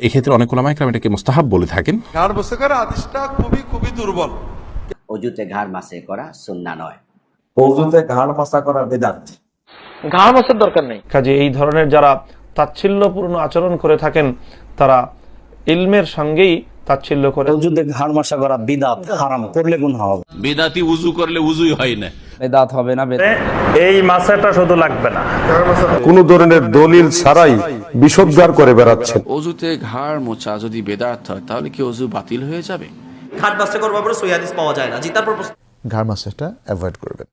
এক্ষেত্রে অনেক ওলামাইকরাম এটাকে মোস্তাহাব বলে থাকেন। ঘাড় বসে করে হাদিসটা খুবই খুবই দুর্বল। অজুতে ঘাড় মাসে করা সুন্না নয়। অজুতে ঘাড় মাসা করা বেদাত। ঘাড় দরকার নেই। কাজে এই ধরনের যারা তাচ্ছিল্যপূর্ণ আচরণ করে থাকেন তারা ইলমের সঙ্গেই তাচ্ছিল্য করে। অজুতে ঘাড় মাসা করা বিদাত হারাম করলে গুণ হবে। বেদাতি উজু করলে উজুই হয় না। বেদাত হবে না এই মাসাটা শুধু লাগবে না। কোন ধরনের দলিল ছাড়াই বিষোদ্গার করে বেড়াচ্ছে অজুতে ঘাড় মোচা যদি বেদার্থ হয় তাহলে কি অজু বাতিল হয়ে যাবে? ঘাট বাসে করবার পরে সহিদিস পাওয়া যায় না। জি তারপর ঘাড় মাসাজটা অ্যাভয়েড করবেন।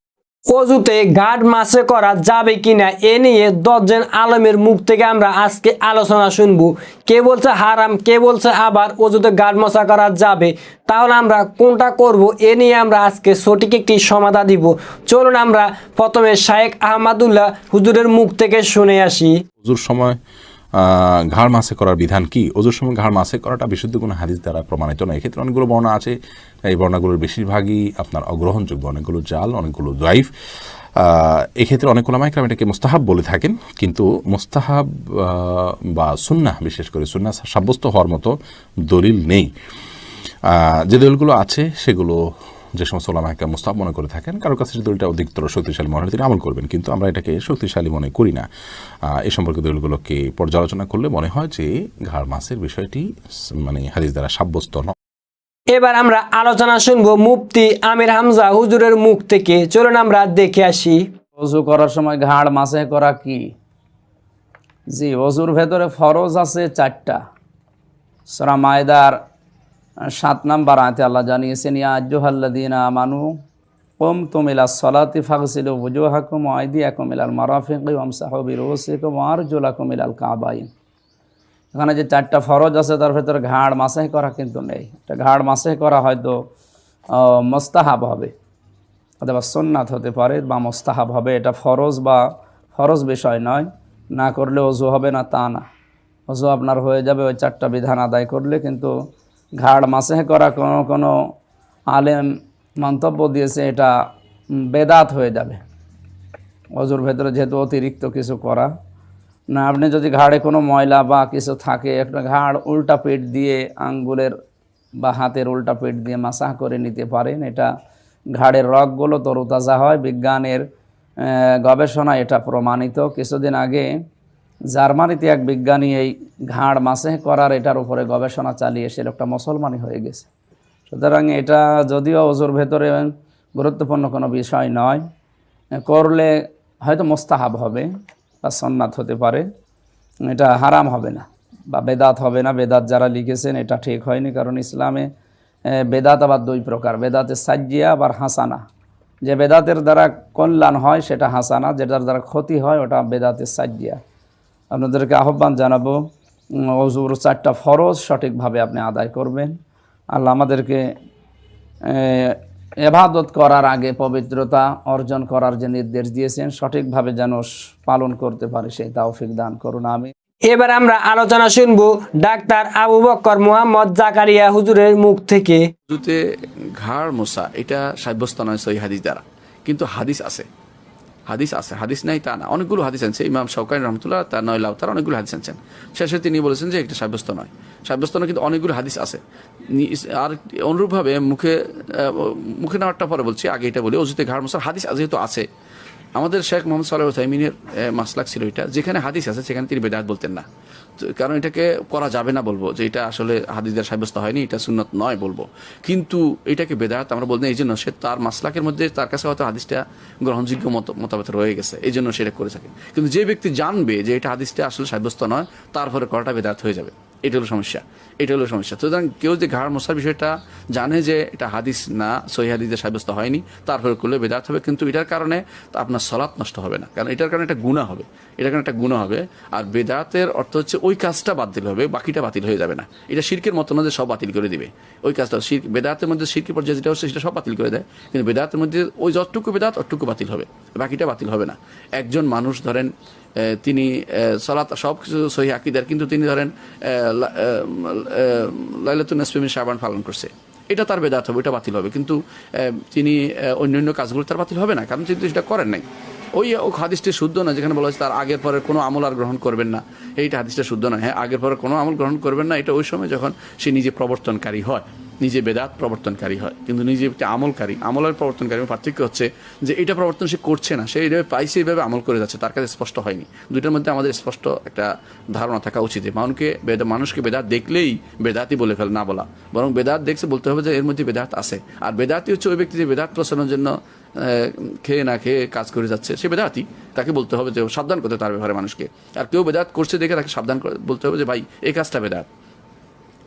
অজুতে ঘাট মাসে করা যাবে কিনা এ নিয়ে দশজন আলমের মুখ থেকে আমরা আজকে আলোচনা শুনব। কে বলছে হারাম, কে বলছে আবার অজুতে ঘাট মশা করা যাবে? তাহলে আমরা কোনটা করব? এ নিয়ে আমরা আজকে সঠিক একটি সমাধা দিব। চলুন আমরা প্রথমে শায়েক আহমদুল্লাহ হুজুরের মুখ থেকে শুনে আসি। হুজুর সময় ঘাড় মাসে করার বিধান কি? অজুর সময় ঘাড় মাসে করাটা বিশুদ্ধ কোনো হাদিস দ্বারা প্রমাণিত নয়। এক্ষেত্রে অনেকগুলো বর্ণনা আছে। এই বর্ণাগুলোর বেশিরভাগই আপনার অগ্রহণযোগ্য, অনেকগুলো জাল, অনেকগুলো দাইফ এক্ষেত্রে অনেক ওলামাইকরাম এটাকে মোস্তাহাব বলে থাকেন। কিন্তু মোস্তাহাব বা সুন্না বিশেষ করে সুন্না সাব্যস্ত হওয়ার মতো দলিল নেই। যে দলিলগুলো আছে সেগুলো যে সমস্ত ওলামাকে মোস্তাব মনে করে থাকেন কারোর কাছে যে দলটা অধিকতর শক্তিশালী মনে হয় তিনি আমল করবেন। কিন্তু আমরা এটাকে শক্তিশালী মনে করি না। আহ, এই সম্পর্কে দলিলগুলোকে পর্যালোচনা করলে মনে হয় যে ঘাড় মাসের বিষয়টি মানে হাদিস দ্বারা সাব্যস্ত নয়। এবার আমরা আলোচনা শুনব মুফতি আমির হামজা হুজুরের মুখ থেকে। চলুন আমরা দেখে আসি। অজু করার সময় ঘাড় মাসে করা কি? জি অজুর ভেতরে ফরজ আছে চারটা। সরা মায়দার সাত নাম্বার আয়তে আল্লাহ জানিয়েছেন, ইয়া আজ্জুহাল্লাদিনা আমানু, কম তুমিলা সলাতি ফাগসিল বুজু হাকুম আইদি একমিলাল মারাফিক আমসাহ বিরোসিকুম আর জোলাকুমিলাল কাবাইন। এখানে যে চারটা ফরজ আছে, তার ভেতরে ঘাড় মাসে করা কিন্তু নেই। এটা ঘাড় মাসে করা হয়তো মোস্তাহাব হবে, অথবা সন্ন্যাত হতে পারে বা মোস্তাহাব হবে। এটা ফরজ বা ফরজ বিষয় নয়। না করলে অজু হবে না, তা না। অজু আপনার হয়ে যাবে, ওই চারটা বিধান আদায় করলে কিন্তু ঘাড় মাসে করা কোনো কোনো আলেম মন্তব্য দিয়েছে, এটা বেদাত হয়ে যাবে। অজুর ভেতরে যেহেতু অতিরিক্ত কিছু করা, না, আপনি যদি ঘাড়ে কোনো ময়লা বা কিছু থাকে, একটা ঘাড় উল্টা পেট দিয়ে আঙ্গুলের বা হাতের উল্টা পেট দিয়ে মাসাহ করে নিতে পারেন, এটা ঘাড়ের রগগুলো তরুতাজা হয়। বিজ্ঞানের গবেষণা এটা প্রমাণিত। কিছুদিন আগে জার্মানিতে এক বিজ্ঞানী এই ঘাড় মাসে করার এটার উপরে গবেষণা চালিয়ে সে একটা মুসলমানই হয়ে গেছে। সুতরাং এটা যদিও ওজোর ভেতরে গুরুত্বপূর্ণ কোনো বিষয় নয়। করলে হয়তো মোস্তাহাব হবে বা সন্ন্যাত হতে পারে। এটা হারাম হবে না বা বেদাত হবে না। বেদাত যারা লিখেছেন এটা ঠিক হয়নি কারণ ইসলামে বেদাত আবার দুই প্রকার। বেদাতে সাজ্জিয়া আবার হাসানা। যে বেদাতের দ্বারা কল্যাণ হয় সেটা হাসানা, যেটার দ্বারা ক্ষতি হয় ওটা বেদাতে সাজ্জিয়া। আপনাদেরকে আহ্বান জানাব অজুর চারটা ফরজ সঠিকভাবে আপনি আদায় করবেন। আল্লাহ আমাদেরকে এবাদত করার আগে পবিত্রতা অর্জন করার যে নির্দেশ দিয়েছেন সঠিকভাবে যেন পালন করতে পারে সেই তাওফিক দান করুন আমি এবার আমরা আলোচনা শুনব ডাক্তার আবু বক্কর মোহাম্মদ জাকারিয়া হুজুরের মুখ থেকে। অজুতে ঘাড় মোছা এটা সাব্যস্ত নয় সহি হাদিস দ্বারা কিন্তু হাদিস আছে। হাদিস আছে, হাদিস নাই তা না। অনেকগুলো হাদিস আনছে, ইমাম শৌকান রহমতুল্লাহ, তার নয় লাউ, তার অনেকগুলো হাদিস আনছেন। শেষে তিনি বলেছেন যে একটা সাব্যস্ত নয়। সাব্যস্ত নয় কিন্তু অনেকগুলো হাদিস আছে। আর অনুরূপভাবে মুখে মুখে নেওয়ারটা পরে বলছি, আগে এটা বলি, অজুতে ঘাড় মশার হাদিস যেহেতু আছে আমাদের শেখ মোহাম্মদ সাল্লাহ তাইমিনের মাসলাক ছিল এটা। যেখানে হাদিস আছে, সেখানে তিনি বেদাত বলতেন না। কারণ এটাকে করা যাবে না বলব যে এটা আসলে হাদিসের সাব্যস্ত হয়নি, এটা সুন্নত নয় বলব। কিন্তু এটাকে বেদাত, আমরা বলতে এই জন্য সে তার মাসলাকের মধ্যে তার কাছে হয়তো হাদিসটা গ্রহণযোগ্য মত, মতামত রয়ে গেছে। এই জন্য সেটা করে থাকে। কিন্তু যে ব্যক্তি জানবে যে এটা হাদিসটা আসলে সাব্যস্ত নয় তারপরে করাটা বেদাত হয়ে যাবে। এটা হলো সমস্যা, এটা হলো সমস্যা। সুতরাং কেউ যে ঘাড় মশার বিষয়টা জানে যে এটা হাদিস না, সহি হাদিসে সাব্যস্ত হয়নি, তারপরে করলে বেদাত হবে, কিন্তু এটার কারণে আপনার সলাৎ নষ্ট হবে না। কারণ এটার কারণে একটা গুণা হবে, এটার কারণে একটা গুণা হবে, আর বেদাতের অর্থ হচ্ছে ওই কাজটা বাতিল হবে, বাকিটা বাতিল হয়ে যাবে না। এটা শিরকের মতো না যে সব বাতিল করে দিবে। ওই কাজটা বেদাতের মধ্যে শিরকি পর্যায়ে যেটা হচ্ছে সেটা সব বাতিল করে দেয়, কিন্তু বেদাতের মধ্যে ওই যতটুকু বেদাত, অতটুকু বাতিল হবে। বাকিটা বাতিল হবে না। একজন মানুষ ধরেন তিনি সলাত সব কিছু সহি আকিদার, কিন্তু তিনি ধরেন লাইলাতুন নাসফিমিন সাবান পালন করছে। এটা তার বেদাত হবে এটা বাতিল হবে। কিন্তু তিনি অন্যান্য কাজগুলো তার বাতিল হবে না, কারণ তিনি সেটা করেন নাই। ওই হাদিসটি শুদ্ধ না, যেখানে বলা হয়েছে তার আগের পরে কোনো আমল আর গ্রহণ করবেন না। এইটা হাদিসটা শুদ্ধ না। হ্যাঁ আগের পরে কোনো আমল গ্রহণ করবেন না। এটা ওই সময় যখন সে নিজে প্রবর্তনকারী হয়। নিজে বেদাত প্রবর্তনকারী হয়, কিন্তু নিজে একটি আমলকারী। আমলের প্রবর্তনকারী পার্থক্য হচ্ছে যে এটা প্রবর্তন সে করছে না, সে এইভাবে পাইছে, এইভাবে আমল করে যাচ্ছে, তার কাছে স্পষ্ট হয়নি। দুইটার মধ্যে আমাদের স্পষ্ট একটা ধারণা থাকা উচিত মানুষকে বেদা মানুষকে বেদাত দেখলেই বেদাতি বলে ফেলে, না বলা। বরং বেদাত দেখছে, বলতে হবে যে এর মধ্যে বেদাত আছে। আর বেদাতি হচ্ছে ওই ব্যক্তি যে বেদাত প্রচারের জন্য খেয়ে না খেয়ে কাজ করে যাচ্ছে, সে বেদাতি তাকে বলতে হবে যে সাবধান করতে তার ব্যাপারে মানুষকে। আর কেউ বেদাত করছে দেখে তাকে সাবধান বলতে হবে যে, ভাই, এই কাজটা বেদাত।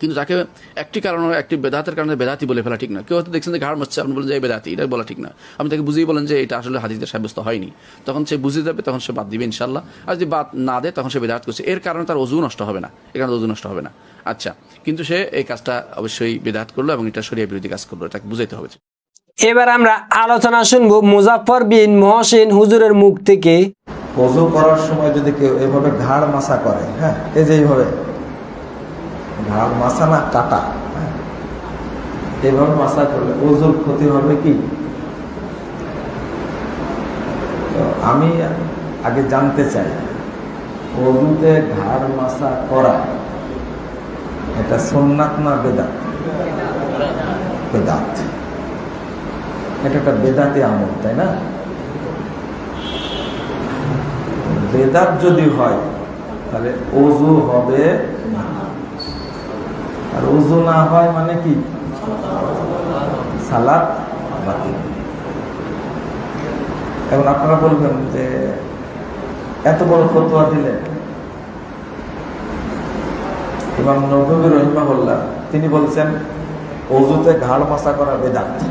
কিন্তু তাকে একটি কারণে একটি বেদাতের কারণে বেদাতি বলে ফেলা ঠিক না। কেউ হয়তো দেখছেন যে ঘাড় মারছে আপনি বলেন যে এই বেদাতি এটা বলা ঠিক না। আপনি তাকে বুঝিয়ে বলেন যে এটা আসলে হাদিসে সাব্যস্ত হয়নি। তখন সে বুঝে যাবে তখন সে বাদ দিবে ইনশাল্লাহ আর যদি বাদ না দেয় তখন সে বেদাত করছে। এর কারণে তার অজু নষ্ট হবে না। এর কারণে অজু নষ্ট হবে না। আচ্ছা কিন্তু সে এই কাজটা অবশ্যই বেদাত করল এবং এটা সরিয়া বিরোধী কাজ করল। তাকে বুঝাইতে হবে। এবার আমরা আলোচনা শুনব মুজাফর বিন মহসিন হুজুরের মুখ থেকে। অজু করার সময় যদি কেউ এভাবে ঘাড় মাসা করে হ্যাঁ এই যে এইভাবে ঘাড় মাসা না কাটা হ্যাঁ? এইভাবে মাসা করলে ওজুর ক্ষতি হবে কি? আমি আগে জানতে চাই অজুতে ঘাড় মাসা করা, এটা সোননাথ না বেদাত? বেদাত। এটা একটা বেদাতি আমল, তাই না? বেদাত যদি হয়, তাহলে অজু হবে না। আর অজু না হয় মানে কি? সালাদ বাতিল। এখন আপনারা বলবেন যে এত বড় ফতোয়া দিলেন। ইমাম নবী রহিমাহুল্লাহ, তিনি বলছেন অজুতে ঘাড় মাসা করা বেদাত।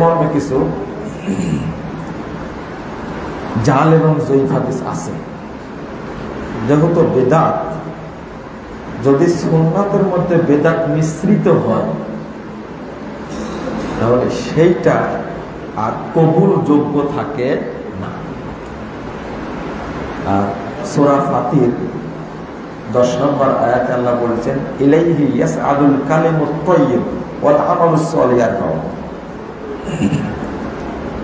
মর্মে কিছু জাল এবং জয়ীফ হাদিস আছে। যেহেতু বেদাত যদি সোননাথের মধ্যে বেদাত মিশ্রিত হয়, তাহলে সেইটা আর কবুল যোগ্য থাকে না। আর সোরা ফাতির দশ নম্বর আয়াত আল্লাহ বলেছেন, ইলাইহি ইয়াসআদুল কালিমুত তাইয়্যিব ওয়াল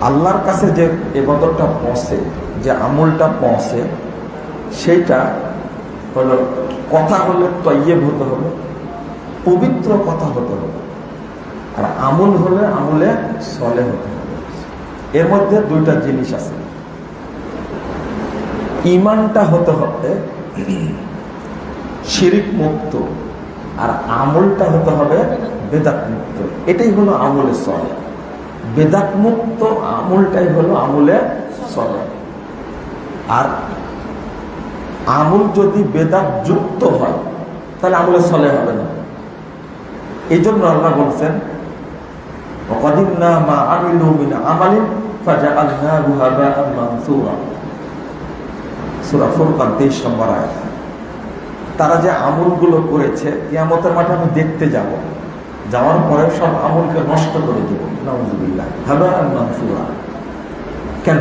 আল্লাহর কাছে যে এবাদতটা পৌঁছে, যে আমলটা পৌঁছে, সেইটা হলো কথা হলে তৈয়ব হতে হবে, পবিত্র কথা হতে হবে। আর আমল হলে আমলে সলে হতে হবে। এর মধ্যে দুইটা জিনিস আছে। ইমানটা হতে হবে, শিরিক মুক্ত। আর আমলটা হতে হবে বেদাত মুক্ত। এটাই হলো আমলের সলে। বেদাত মুক্ত আমলটাই হলো আমলে চলে আর আমল যদি বেদাত যুক্ত হয়, তাহলে আমলে সলে হবে না। এই জন্য আল্লাহ বলছেন তারা যে আমলগুলো করেছে, কেয়ামতের মাঠে আমি দেখতে যাব। যাওয়ার পরে সব আমলকে নষ্ট করে দেব। নাউজুবিল্লাহ। হাবা আল মানসুরা। কেন?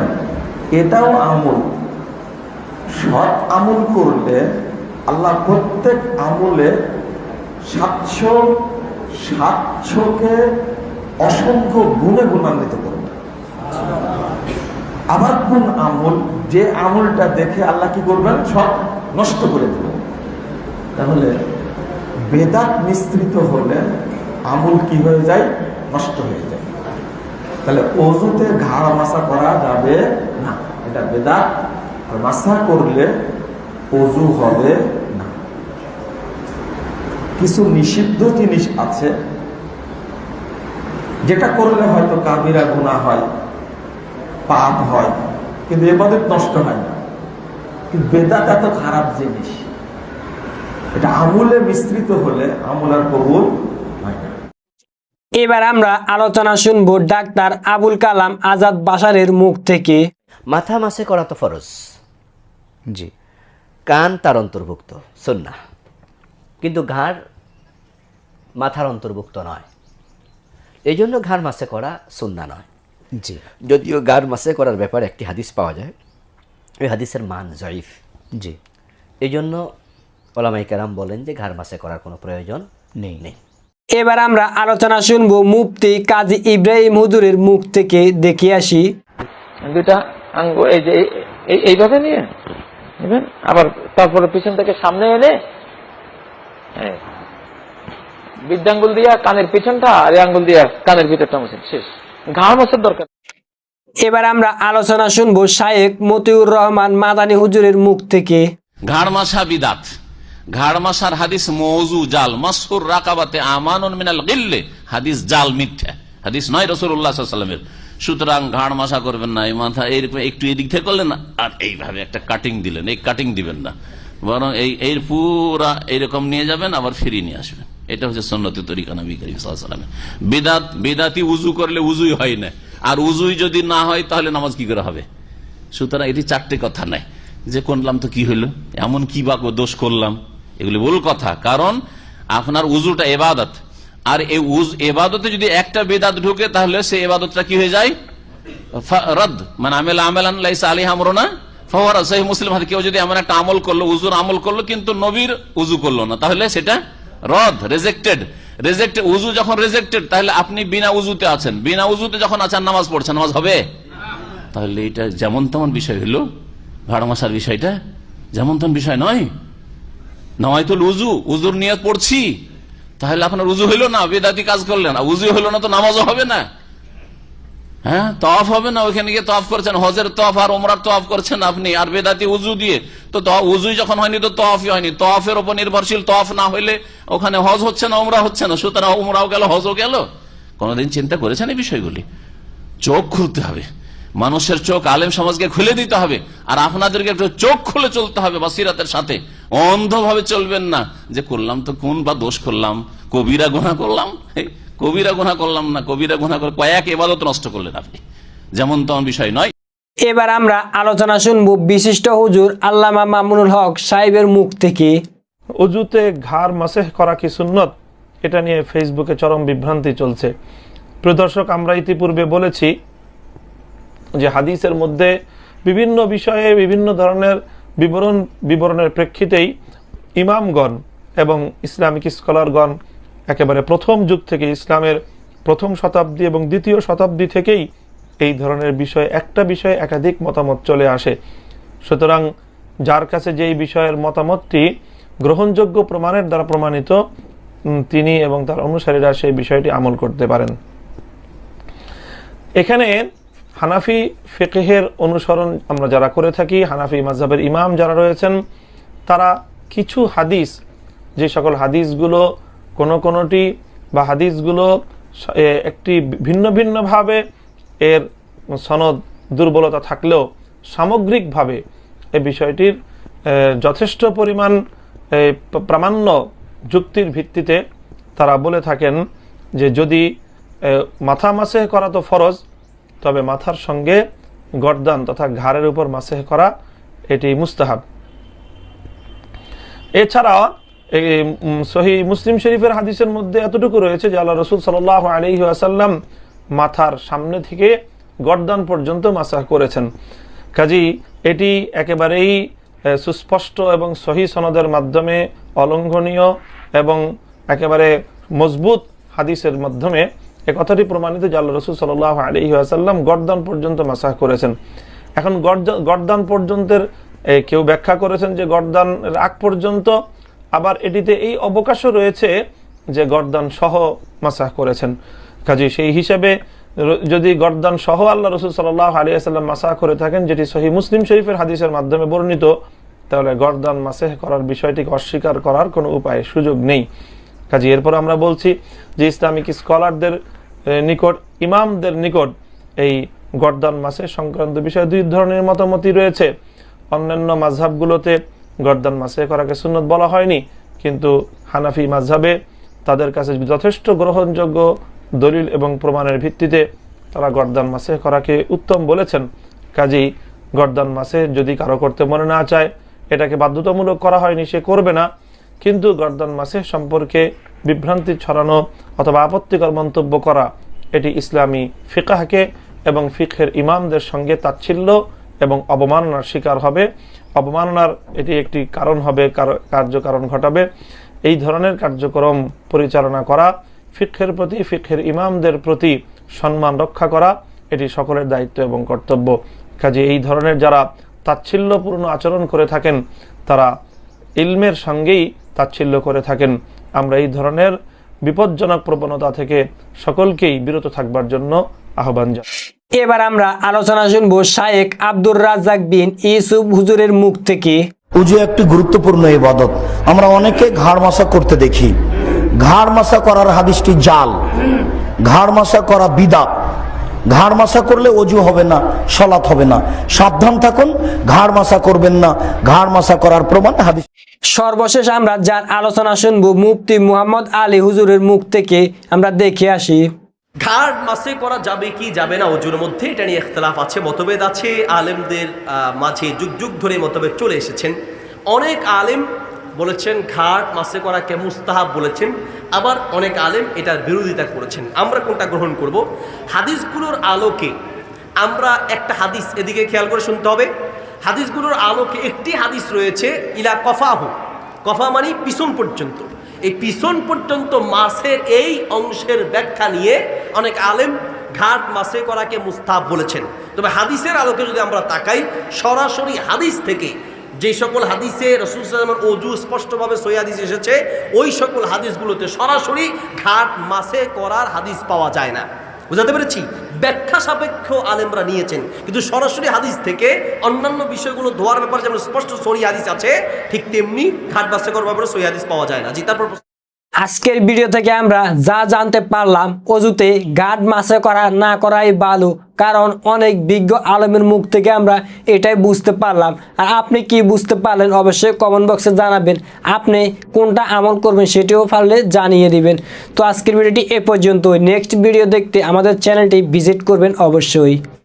এটাও আমল। আমল করলে আল্লাহ প্রত্যেক আমলে সাতশো, সাতশোকে অসংখ্য গুণে গুণান্বিত করবে। আবার কোন আমল, যে আমলটা দেখে আল্লাহ কি করবেন? সব নষ্ট করে দেবেন। তাহলে বেদাত মিশ্রিত হলে আমল কি হয়ে যায়? নষ্ট হয়ে যায়। তাহলে অজুতে ঘাড় মাসা করা যাবে না। এটা বেদাত। আর মাসা করলে অজু হবে না। কিছু নিষিদ্ধ জিনিস আছে যেটা করলে হয়তো কাবিরা গুণা হয় পাপ হয় কিন্তু এবাদত নষ্ট হয় না। কিন্তু বেদাত এত খারাপ জিনিস এটা আমলে মিশ্রিত হলে আমল আর কবুল হয় না। এবার আমরা আলোচনা শুনব ডাক্তার আবুল কালাম আজাদ বাসারের মুখ থেকে। মাথা মাসে করা তো ফরজ। জি। কান তার অন্তর্ভুক্ত সুন্না কিন্তু ঘাড় মাথার অন্তর্ভুক্ত নয়। এই জন্য ঘাড় মাসে করা সুন্না নয়। জি। যদিও ঘাড় মাসে করার ব্যাপারে একটি হাদিস পাওয়া যায় ওই হাদিসের মান জয়ীফ। জি। এই জন্য ওলামাই কেরাম বলেন যে ঘাড় মাসে করার কোনো প্রয়োজন নেই। নেই। এবার আমরা আলোচনা শুনব মুফতি কাজী ইব্রাহিম হুজুরের মুখ থেকে দেখে আসি। দুইটা আঙ্গুল এই যে এই- এই- এইভাবে নিয়ে? নেবেন। আবার তারপরে পিছন থেকে সামনে এনে বৃদ্ধাঙ্গুল দিয়া কানের পিছনটা আর আঙ্গুল দিয়া কানের ভিতরটা মুছেন শেষ। ঘাড় মোছার দরকার এবার আমরা আলোচনা শুনব শায়েক মতিউর রহমান মাদানী হুজুরের মুখ থেকে। ঘাড় মাসা বিদাত। ঘাড় মাসার হাদিস মৌজু জাল। মাসুর রাকাবাতে আমানুন মিনাল গিল্লে। হাদিস জাল মিথ্যা। হাদিস নয় রসুল্লাহ সাল্লামের সুতরাং ঘাড় মাসা করবেন না, এই মাথা এইরকম একটু এদিক থেকে করলেন আর এইভাবে একটা কাটিং দিলেন, এই কাটিং দিবেন না। বরং এই, এর পুরা এইরকম নিয়ে যাবেন, আবার ফিরিয়ে নিয়ে আসবেন। এটা হচ্ছে সন্ন্যতি তরিকা নবী বেদাত, বেদাতি উজু করলে উজুই হয় না। আর উজুই যদি না হয়, তাহলে নামাজ কি করে হবে? সুতরাং এটি চারটে কথা নাই যে করলাম তো কি হইল? এমন কি বা দোষ করলাম? এগুলি ভুল কথা। কারণ আপনার উজুটা এবাদত। আর এই উজ, এবাদতে যদি একটা বেদাত ঢুকে, তাহলে সে এবাদতটা কি হয়ে যায়? রদ। মানে আমেলা আমেলান লাইসা আলী আমরনা। ফওয়ারা সেই মুসলিম হাতে কেউ যদি এমন একটা আমল করল, উজুর আমল করল, কিন্তু নবীর উজু করল না, তাহলে সেটা রদ রেজেক্টেড রেজেক্টেড উজু যখন রেজেক্টেড তাহলে আপনি বিনা উজুতে আছেন। বিনা উজুতে যখন আছেন, নামাজ পড়ছেন, নামাজ হবে? তাহলে এটা যেমন তেমন বিষয় হলো। ভাড়া মশার বিষয়টা যেমন তেমন বিষয় নয়। নয় তো উজু, উজুর নিয়ে পড়ছি। তাহলে আপনার উজু হইল না, বেদাতি কাজ করলেন। উজু হইল না তো নামাজও হবে না। হ্যাঁ তফ হবে না, ওইখানে গিয়ে তফ করছেন, হজের তফ আর ওমরার তফ করছেন আপনি, আর বেদাতি উজু দিয়ে। তো উজুই যখন হয়নি তো তফই হয়নি। তফের উপর নির্ভরশীল তফ না হইলে ওখানে হজ হচ্ছে না ওমরা হচ্ছে না। সুতরাং ওমরাও গেল, হজও গেল। কোনোদিন চিন্তা করেছেন এই বিষয়গুলি? চোখ খুলতে হবে। মানুষের চোখ আলেম সমাজকে খুলে দিতে হবে। আর আপনাদেরকে একটু চোখ খুলে চলতে হবে, বাসিরাতের সাথে। অন্ধভাবে চলবেন না। যে করলাম তো কোন বা দোষ করলাম কবিরা গোনা করলাম কবিরা গোনা করলাম না কবিরা গুণা করে কয়েক এবাদত নষ্ট করলেন আপনি। যেমন তেমন বিষয় নয়। এবার আমরা আলোচনা শুনব বিশিষ্ট হুজুর আল্লামা মামুনুল হক সাহেবের মুখ থেকে। অজুতে ঘাড় মাসেহ করা কি সুন্নত? এটা নিয়ে ফেসবুকে চরম বিভ্রান্তি চলছে। প্রদর্শক আমরা ইতিপূর্বে বলেছি যে হাদিসের মধ্যে বিভিন্ন বিষয়ে বিভিন্ন ধরনের বিবরণ, বিবরণের প্রেক্ষিতেই ইমামগণ এবং ইসলামিক স্কলারগণ একেবারে প্রথম যুগ থেকে ইসলামের প্রথম শতাব্দী এবং দ্বিতীয় শতাব্দী থেকেই এই ধরনের বিষয়ে, একটা বিষয়ে একাধিক মতামত চলে আসে। সুতরাং যার কাছে যেই বিষয়ের মতামতটি গ্রহণযোগ্য প্রমাণের দ্বারা প্রমাণিত তিনি এবং তার অনুসারীরা সেই বিষয়টি আমল করতে পারেন। এখানে হানাফি ফেকেহের অনুসরণ আমরা যারা করে থাকি, হানাফি মাঝহাবের ইমাম যারা রয়েছেন, তারা কিছু হাদিস, যে সকল হাদিসগুলো কোন কোনোটি বা হাদিসগুলো একটি ভিন্ন ভিন্নভাবে এর সনদ দুর্বলতা থাকলেও সামগ্রিকভাবে এই বিষয়টির যথেষ্ট পরিমাণ প্রামাণ্য যুক্তির ভিত্তিতে তারা বলে থাকেন যে যদি মাথা মাসে করা তো ফরজ তবে মাথার সঙ্গে গর্দান তথা ঘাড়ের উপর মাসেহ করা এটি মুস্তাহাব। এছাড়া সহি মুসলিম শরীফের হাদিসের মধ্যে এতটুকু রয়েছে যে আল্লাহ রসুল সাল আলহি আসাল্লাম মাথার সামনে থেকে গর্দান পর্যন্ত মাসাহ করেছেন। কাজী, এটি একেবারেই সুস্পষ্ট এবং সহি সনদের মাধ্যমে অলঙ্ঘনীয় এবং একেবারে মজবুত হাদিসের মাধ্যমে এ কথাটি প্রমাণিত যে আল্লাহ রসুল সাল আলহি আসাল্লাম গর্দান পর্যন্ত মাসাহ করেছেন। এখন গর্দ- গর্দান পর্যন্তের কেউ ব্যাখ্যা করেছেন যে গর্দান আগ পর্যন্ত আবার এটিতে এই অবকাশও রয়েছে যে গর্দান সহ মাসাহ করেছেন। কাজে সেই হিসাবে যদি গর্দান সহ আল্লাহ রসুল সাল্লাহ আলিয়াল্লাম মাসাহ করে থাকেন, যেটি সহি মুসলিম শরীফের হাদিসের মাধ্যমে বর্ণিত, তাহলে গর্দান মাসেহ করার বিষয়টিকে অস্বীকার করার কোনো উপায়, সুযোগ নেই। কাজে এরপর আমরা বলছি যে ইসলামিক স্কলারদের নিকট, ইমামদের নিকট এই গর্দান মাসে সংক্রান্ত বিষয়ে দুই ধরনের মতামতই রয়েছে। অন্যান্য মাঝহাবগুলোতে গর্দান মাসে করাকে সুন্নত বলা হয়নি, কিন্তু হানাফি মাঝহাবে তাদের কাছে যথেষ্ট গ্রহণযোগ্য দলিল এবং প্রমাণের ভিত্তিতে তারা গর্দান মাসে করাকে উত্তম বলেছেন। কাজেই গর্দান মাসে যদি কারও করতে মনে না চায়, এটাকে বাধ্যতামূলক করা হয়নি, সে করবে না। কিন্তু গর্দান মাসে সম্পর্কে বিভ্রান্তি ছড়ানো অথবা আপত্তিকর মন্তব্য করা, এটি ইসলামী ফিকাহকে এবং ফিকহের ইমামদের সঙ্গে তাচ্ছিল্য এবং অবমাননার শিকার হবে। অবমাননার এটি একটি কারণ হবে, কার- কার্যকারণ ঘটাবে। এই ধরনের কার্যক্রম পরিচালনা করা ফিকহের প্রতি ফিকহের ইমামদের প্রতি সম্মান রক্ষা করা, এটি সকলের দায়িত্ব এবং কর্তব্য। কাজে এই ধরনের যারা তাচ্ছিল্যপূর্ণ আচরণ করে থাকেন, তারা ইলমের সঙ্গেই তাচ্ছিল্য করে থাকেন। আমরা এই ধরনের বিপজ্জনক প্রবণতা থেকে সকলকেই বিরত থাকবার জন্য আহ্বান জানাই। এবার আমরা আলোচনা শুনব শায়েক আব্দুর রাজ্জাক বিন ইউসুফ হুজুরের মুখ থেকে। উজু একটি গুরুত্বপূর্ণ ইবাদত। আমরা অনেকে ঘাড় মাসা করতে দেখি। ঘাড় মাসা করার হাদিসটি জাল। ঘাড় মাসা করা বিদাত। ঘাড় মাসা করলে অজু হবে না সলাৎ হবে না। সাবধান থাকুন ঘাড় মাসা করবেন না। ঘাড় মাসা করার প্রমাণ হাদিস। সর্বশেষ আমরা যার আলোচনা শুনব মুফতি মুহাম্মদ আলী হুজুরের মুখ থেকে আমরা দেখে আসি। ঘাড় মাসে করা যাবে কি যাবে না ওজুর মধ্যে এটা নিয়ে ইখতলাফ আছে মতভেদ আছে। আলেমদের আহ, মাঝে যুগ যুগ ধরে মতভেদ চলে এসেছেন। অনেক আলেম বলেছেন, ঘাট মাসে করাকে মুস্তাহাব বলেছেন। আবার অনেক আলেম এটার বিরোধিতা করেছেন। আমরা কোনটা গ্রহণ করব? হাদিসগুলোর আলোকে আমরা একটা হাদিস এদিকে খেয়াল করে শুনতে হবে। হাদিসগুলোর আলোকে একটি হাদিস রয়েছে, ইলা কফাহু। কফা মানে পিছন পর্যন্ত। এই পিছন পর্যন্ত মাছের এই অংশের ব্যাখ্যা নিয়ে অনেক আলেম ঘাট মাসে করাকে মুস্তাব বলেছেন। তবে হাদিসের আলোকে যদি আমরা তাকাই, সরাসরি হাদিস থেকে যে সকল হাদিসে রসুলের অজু স্পষ্টভাবে সৈয়াদিস এসেছে, ওই সকল হাদিসগুলোতে সরাসরি ঘাট মাসে করার হাদিস পাওয়া যায় না। বুঝাতে পেরেছি? ব্যাখ্যা সাপেক্ষ আলেমরা নিয়েছেন, কিন্তু সরাসরি হাদিস থেকে অন্যান্য বিষয়গুলো ধোয়ার ব্যাপারে যেমন স্পষ্ট সরি হাদিস আছে, ঠিক তেমনি ঘাট বাসে করার ব্যাপারে সই হাদিস পাওয়া যায় না। জি, তারপর আজকের ভিডিও থেকে আমরা যা জানতে পারলাম, অজুতে গাড মাসে করা না করাই ভালো, কারণ অনেক বিজ্ঞ আলমের মুখ থেকে আমরা এটাই বুঝতে পারলাম। আর আপনি কি বুঝতে পারলেন অবশ্যই কমেন্ট বক্সে জানাবেন। আপনি কোনটা আমল করবেন সেটিও পারলে জানিয়ে দিবেন। তো আজকের ভিডিওটি এ পর্যন্ত নেক্সট ভিডিও দেখতে আমাদের চ্যানেলটি ভিজিট করবেন অবশ্যই।